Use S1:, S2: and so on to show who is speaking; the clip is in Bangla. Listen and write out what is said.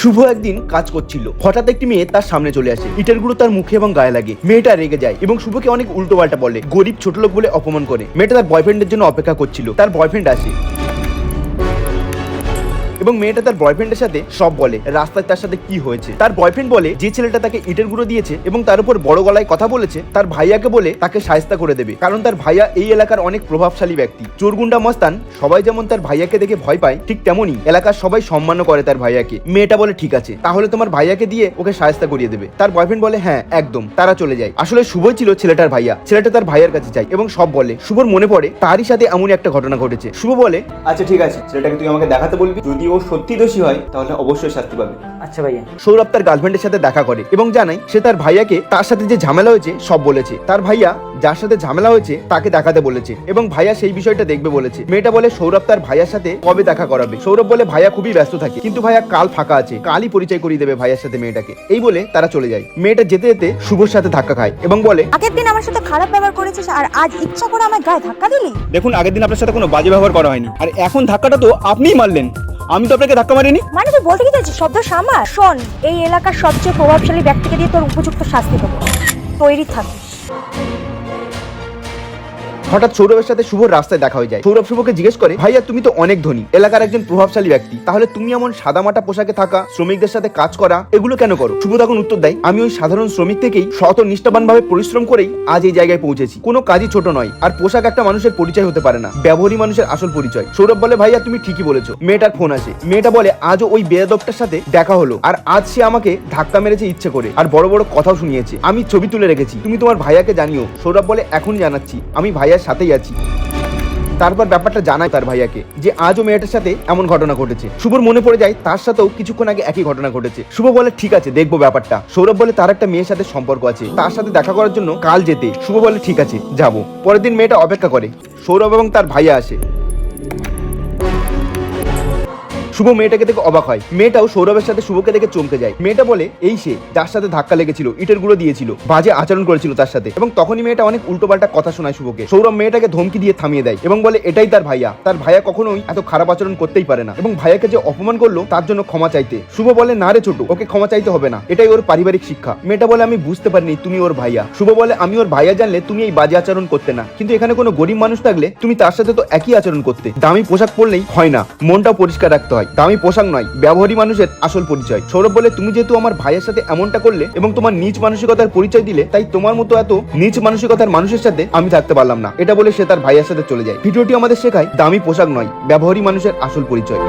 S1: শুভ একদিন কাজ করছিল। হঠাৎ একটি মেয়ে তার সামনে চলে আসে। ইটের গুঁড়ো তার মুখে এবং গায়ে লাগে। মেয়েটা রেগে যায় এবং শুভকে অনেক উল্টো পাল্টা বলে। গরিব ছোট লোক বলে অপমান করে। মেয়েটা তার বয়ফ্রেন্ডের জন্য অপেক্ষা করছিল। তার বয়ফ্রেন্ড আসে। এবং মেয়েটা তার বয়ফ্রেন্ডের সাথে সব বলে, রাস্তায় তার সাথে কি হয়েছে। তার বয়ফ্রেন্ড বলে, যে ছেলেটা তাকে ইটের গুঁড়ো দিয়েছে এবং তার উপর বড় গলায় কথা বলেছে, তার ভাইয়াকে বলে তাকে সায়স্তা করে দেবে। কারণ তার ভাইয়া এই এলাকার অনেক প্রভাবশালী ব্যক্তি। চোরগুন্ডা মস্তান, সবাই যেমন তার ভাইয়াকে দেখে ভয় পায়, ঠিক তেমনই এলাকার সবাই সম্মানও করে তার ভাইয়াকে। মেয়েটা বলে, ঠিক আছে, তাহলে তোমার ভাইয়াকে দিয়ে ওকে সায়স্তা করিয়ে দেবে। তার বয়ফ্রেন্ড বলে হ্যাঁ একদম, তারা চলে যায়। আসলে শুভই ছিল ছেলেটার ভাইয়া। ছেলেটা তার ভাইয়ার কাছে যায় এবং সব বলে। শুভর মনে পড়ে, তারই সাথে এমন একটা ঘটনা ঘটেছে। শুভ বলে
S2: আচ্ছা ঠিক আছে, ছেলেটাকে তুই আমাকে দেখাতে বলবি? যদি ও সত্যি দোষী হয় তাহলে অবশ্যই শাস্তি পাবে।
S3: আচ্ছা ভাইয়া।
S1: সৌরভ তার গার্লফ্রেন্ডের সাথে দেখা করে এবং জানায় সে তার ভাইয়াকে তার সাথে যে ঝামেলা হয়েছে সব বলেছে। তার ভাইয়া যার সাথে ঝামেলা হয়েছে তাকে দেখাতে বলেছে এবং ভাইয়া সেই বিষয়টা দেখবে বলেছে। মেয়েটা বলে সৌরভ তার ভাইয়ার সাথে কবে দেখা করাবে? সৌরভ বলে ভাইয়া খুবই ব্যস্ত থাকে কিন্তু ভাইয়া কাল ফাঁকা আছে কালই পরিচয় করিয়ে দেবে ভাইয়ার সাথে মেয়েটাকে। এই বলে তারা চলে যায়। মেয়েটা যেতে যেতে শুভর সাথে ধাক্কা খায় এবং বলে
S4: আগের দিন আমার সাথে খারাপ ব্যবহার করেছিস আর আজ ইচ্ছা করে আমার গায়ে ধাক্কা দিলি?
S2: দেখুন আগের দিন আপনার সাথে কোনো বাজে ব্যবহার করা হয়নি। আর এখন ধাক্কাটা তো আপনিই মারলেন। আমি তো আপনাকে ধাক্কা মারিনি।
S4: মানে তুই বলতে কি চাইছিস? শব্দ সামার। শোন, এই এলাকার সবচেয়ে প্রভাবশালী ব্যক্তিকে দিয়ে তোর উপযুক্ত শাস্তি দেবো। তৈরি থাকিস
S1: হঠাৎ সৌরভের সাথে শুভর রাস্তায় দেখা হয়ে যায়। সৌরভ শুভকে জিজ্ঞেস করে, ভাইয়া, তুমি তো অনেক ধনী। এলাকার একজন প্রভাবশালী ব্যক্তি। তাহলে তুমি এমন সাদামাটা পোশাকে থাকা, শ্রমিকদের সাথে কাজ করা, এগুলো কেন করো? শুভ তখন উত্তর দেয়, আমি ওই সাধারণ শ্রমিক থেকেই শত নিষ্ঠাবান ভাবে পরিশ্রম করেই আজ এই জায়গায় পৌঁছেছি। কোনো কাজই ছোট নয়। আর পোশাক একটা মানুষের পরিচয় হতে পারে না। ব্যবহারী মানুষের আসল পরিচয়। সৌরভ বলে, ভাইয়া, তুমি ঠিকই বলেছ। মেয়েটার ফোন আছে। মেয়েটা বলে, আজও ওই বেয়াদবটার সাথে দেখা হলো। আর আজ সে আমাকে ধাক্কা মেরেছে ইচ্ছে করে। আর বড় বড় কথাও শুনিয়েছে। আমি ছবি তুলে রেখেছি। তুমি তোমার ভাইয়াকে জানিও। সৌরভ বলে, এখনই জানাচ্ছি। আমি ভাইয়ার সাথেই আছি। তারপর ব্যাপারটা জানায় তার ভাইয়াকে যে আজও মেয়েটার সাথে এমন ঘটনা ঘটেছে। শুভর মনে পড়ে যায় তার সাথেও কিছুক্ষণ আগে একই ঘটনা ঘটেছে। শুভ বলে, ঠিক আছে, দেখব ব্যাপারটা। সৌরভ বলে, তার একটা মেয়ের সাথে সম্পর্ক আছে। তার সাথে দেখা করার জন্য কাল যেতে। শুভ বলে, ঠিক আছে, যাব। পরের দিন মেয়েটা অপেক্ষা করে। সৌরভ এবং তার ভাইয়া আসে। শুভ মেয়েটাকে দেখে অবাক হয়। মেয়েটাও সৌরভের সাথে শুভকে দেখে চমকে যায়। মেয়েটা বলে, এই সে, যার সাথে ধাক্কা লেগেছিল, ইটের গুঁড়ো দিয়েছিল, বাজে আচরণ করেছিল তার সাথে। এবং তখনই মেয়েটা অনেক উল্টোপাল্টা কথা শোনায় শুভকে। সৌরভ মেয়েটাকে ধমকি দিয়ে থামিয়ে দেয় এবং বলে, এটাই তার ভাইয়া। তার ভাইয়া কখনোই এত খারাপ আচরণ করতেই পারে না। এবং ভাইয়াকে যে অপমান করল, তার জন্য ক্ষমা চাইতে। শুভ বলে, না রে ছোট, ওকে ক্ষমা চাইতে হবে না। এটাই ওর পারিবারিক শিক্ষা। মেয়েটা বলে, আমি বুঝতে পারিনি তুমি ওর ভাইয়া। শুভ বলে, আমি ওর ভাইয়া জানলে তুমি এই বাজে আচরণ করতে না। কিন্তু এখানে কোনো গরিব মানুষ থাকলে তুমি তার সাথে তো একই আচরণ করতে। দামি পোশাক পরলেই হয় না। মনটাও পরিষ্কার রাখতে হয়। দামি পোশাক নয়, ব্যবহারী মানুষের আসল পরিচয়। সৌরভ বলে, তুমি যেহেতু আমার ভাইয়ের সাথে এমনটা করলে এবং তোমার নিজ মানসিকতার পরিচয় দিলে, তাই তোমার মতো এত নিজ মানসিকতার মানুষের সাথে আমি থাকতে পারলাম না। এটা বলে সে তার ভাইয়ের সাথে চলে যায়। ভিডিওটি আমাদের শেখায়, দামি পোশাক নয়, ব্যবহারী মানুষের আসল পরিচয়।